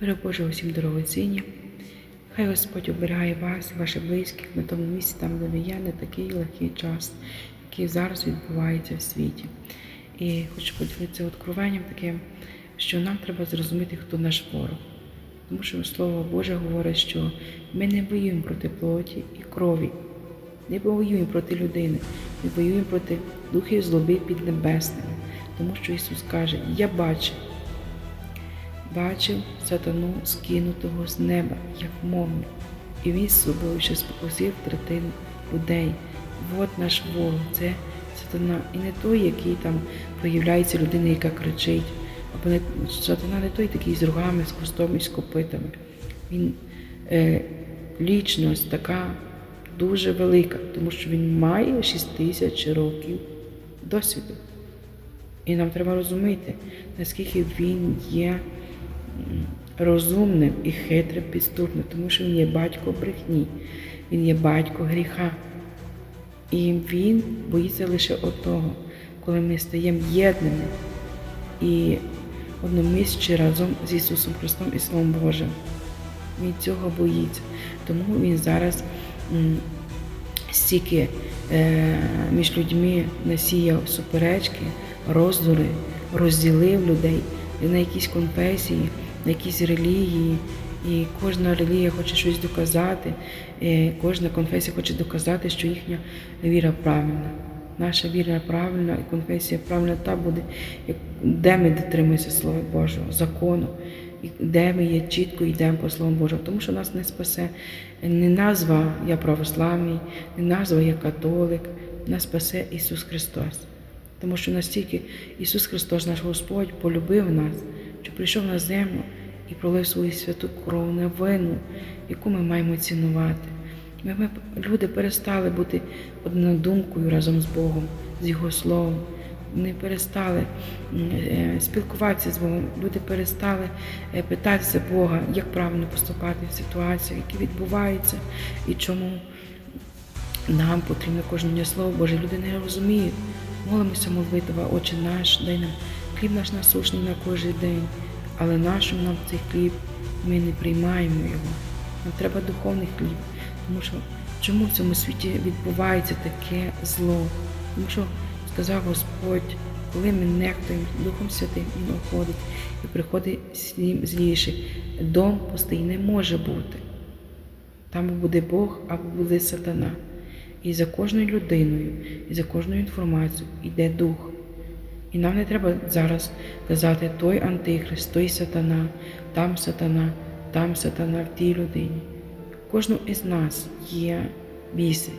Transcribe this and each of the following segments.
Миру Божого всім дорогоцінні. Хай Господь оберігає вас і ваших близьких на тому місці, там, де ви є, не такий легкий час, який зараз відбувається в світі. І хочу поділитися откровенням таким, що нам треба зрозуміти, хто наш ворог. Тому що Слово Боже говорить, що ми не воюємо проти плоті і крові, не воюємо проти людини, ми воюємо проти духів злоби піднебесними. Тому що Ісус каже, я бачив, бачив сатану скинутого з неба, як мовник, і він з собою ще спокусив третину людей. От наш ворог, це сатана. І не той, який там проявляється людина, яка кричить. Або не сатана не той такий з рогами, з хвостом і з копитами. Він е, лічність така дуже велика, тому що він має 6 тисяч років досвіду. І нам треба розуміти, наскільки він є розумним і хитрим підступним, тому що він є батько брехні, він є батько гріха. І він боїться лише одного, коли ми стаємо єдними і одномісячі разом з Ісусом Христом і Словом Божим. Він цього боїться. Тому він зараз стільки е, між людьми насіяв суперечки, роздури, розділив людей на якісь конфесії, якісь релігії. І кожна релігія хоче щось доказати, е, кожна конфесія хоче доказати, що їхня віра правильна. Наша віра правильна і конфесія правильна та буде, де ми дотримуємося Слова Божого, закону, і де ми є чітко йдемо по Слову Божому. Тому що нас не спасе не назва Я православний, не назва Я католик, нас спасе Ісус Христос. Тому що настільки Ісус Христос, наш Господь, полюбив нас, що прийшов на землю і пролив свою святу кров на вину, яку ми маємо цінувати. Ми, ми, люди перестали бути однодумкою разом з Богом, з Його Словом. Вони перестали е, спілкуватися з Богом, люди перестали е, питатися Бога, як правильно поступати в ситуаціях, які відбуваються, і чому нам потрібно кожне дня слово Боже. Люди не розуміють. Молимося молитва, Отче наш, дай нам хліб наш насушний на кожен день, але нашим нам цей хліб ми не приймаємо його. Нам треба духовний хліб, тому що чому в цьому світі відбувається таке зло? Тому що сказав Господь, коли ми нехтуємо Духом Святим, Він уходить і приходить зліший. Дом пустий не може бути. Там буде Бог або буде сатана. І за кожною людиною, і за кожною інформацією йде дух. І нам не треба зараз казати той антихрист, той сатана, там сатана, там сатана в тій людині. Кожну із нас є біси,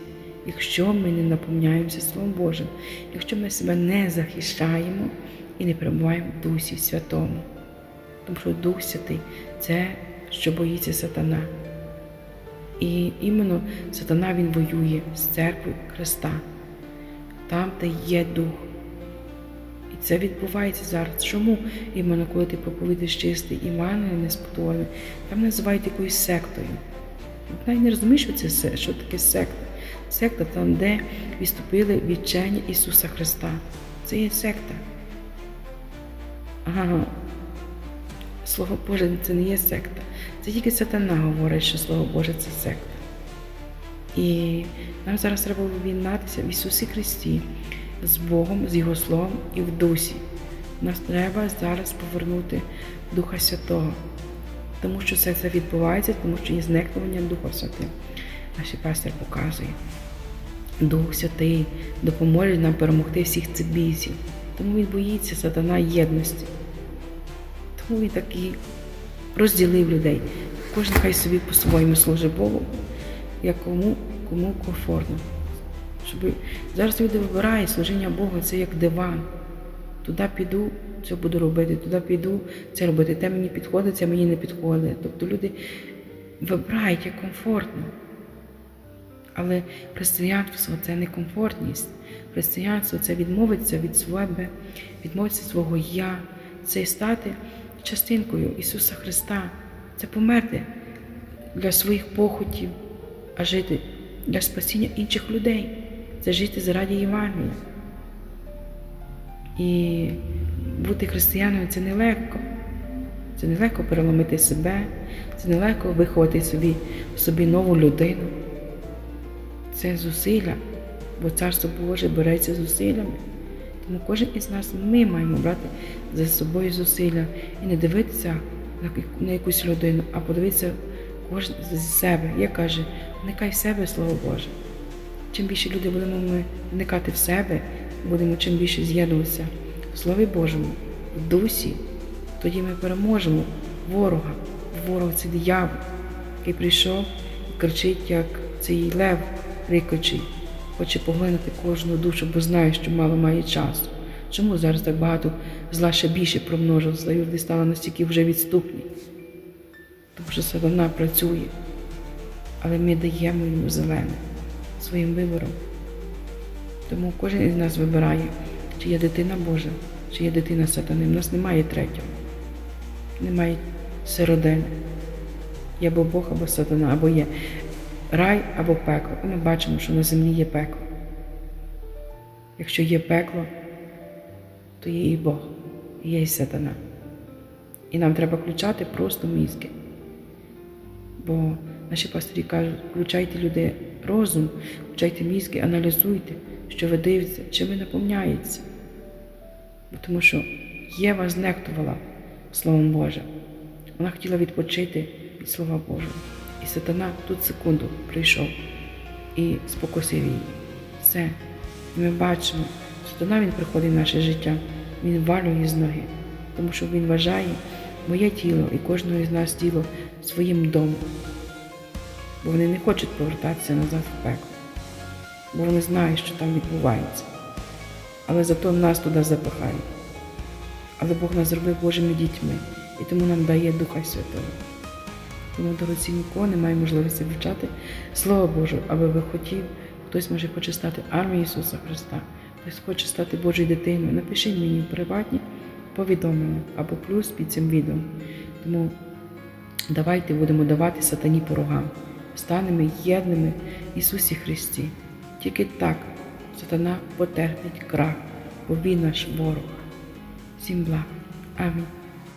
якщо ми не наповняємося Словом Божим, якщо ми себе не захищаємо і не перебуваємо в Дусі Святому. Тому що Дух Святий це що боїться сатана. І іменно сатана він воює з церквою Христа, там, де є дух. І це відбувається зараз. Чому іменно коли ти проповідуєш чистий Іван не спотворений, там називають якоюсь сектою. Навіть не розумієш, що це що таке секта. Секта там, де відступили від вчення Ісуса Христа. Це є секта. Ага. Слово Боже, це не є секта. Це тільки сатана говорить, що Слово Боже це секта. І нам зараз треба об'єднатися в Ісусі Христі з Богом, з Його Словом і в дусі. Нас треба зараз повернути Духа Святого, тому що це, це відбувається, тому що є зникнення Духа Святим. Наш пастор показує. Дух Святий допоможе нам перемогти всіх цих. Тому він боїться сатана єдності. Тому він такий розділив людей. Кожен хай собі по-своєму служить Богу, як кому, кому комфортно. Щоб зараз люди вибирають служіння Богу, це як диван. Туди піду, це буду робити, туди піду, це робити. Те мені підходить, це мені не підходить. Тобто люди вибирають як комфортно. Але християнство це не комфортність. Християнство це відмовитися від себе, відмовитися від свого я, це стати частинкою Ісуса Христа, це померти для своїх похотів, а жити для спасіння інших людей, це жити заради Євангелія. І бути християнами це нелегко. Це нелегко переломити себе, це нелегко виховати собі, собі нову людину. Це зусилля, бо Царство Боже береться зусиллями. Тому кожен із нас ми маємо брати за собою зусилля і не дивитися на якусь людину, а подивитися кожен з себе. Як каже, вникай в себе, Слово Боже. Чим більше люди будемо ми вникати в себе, будемо чим більше з'єднуватися в Слові Божому, в дусі, тоді ми переможемо ворога. Ворог це диявол, який прийшов і кричить, як цей лев рикочий, хоче поглинути кожну душу, бо знає, що мало має часу. Чому зараз так багато зла ще більше промножилося, люди стали настільки вже відступні? Тому що сатана працює, але ми даємо йому зелене своїм вибором. Тому кожен із нас вибирає, чи є дитина Божа, чи є дитина сатани. У нас немає третього, немає сиродини. Є або Бог, або сатана, або є рай, або пекло. І ми бачимо, що на землі є пекло. Якщо є пекло, то є і Бог, і є і сатана. І нам треба включати просто мізки. Бо наші пастирі кажуть, включайте люди розум, включайте мізки, аналізуйте, що ви дивитеся, чим ви наповняєтеся. Тому що Єва знехтувала Словом Божим. Вона хотіла відпочити від Слова Божого. І сатана тут секунду прийшов і спокусив її. Все. І ми бачимо, сатана він приходить в наше життя, він валює з ноги, тому що він вважає моє тіло і кожного з нас тіло своїм домом. Бо вони не хочуть повертатися назад в пекло, бо вони знають, що там відбувається. Але зато нас туди запихають. Але Бог нас зробив Божими дітьми, і тому нам дає Духа Святого. Тому дорогоцінні кого немає можливості вивчати Слово Боже, аби ви хотів, хтось може хоче стати армією Ісуса Христа, хтось хоче стати Божою дитиною. Напишіть мені в приватні повідомлення або плюс під цим відео. Тому давайте будемо давати сатані по рогам, станемо єдними Ісусі Христі. Тільки так сатана потерпить крах, бо він наш ворог. Всім благ. Амінь.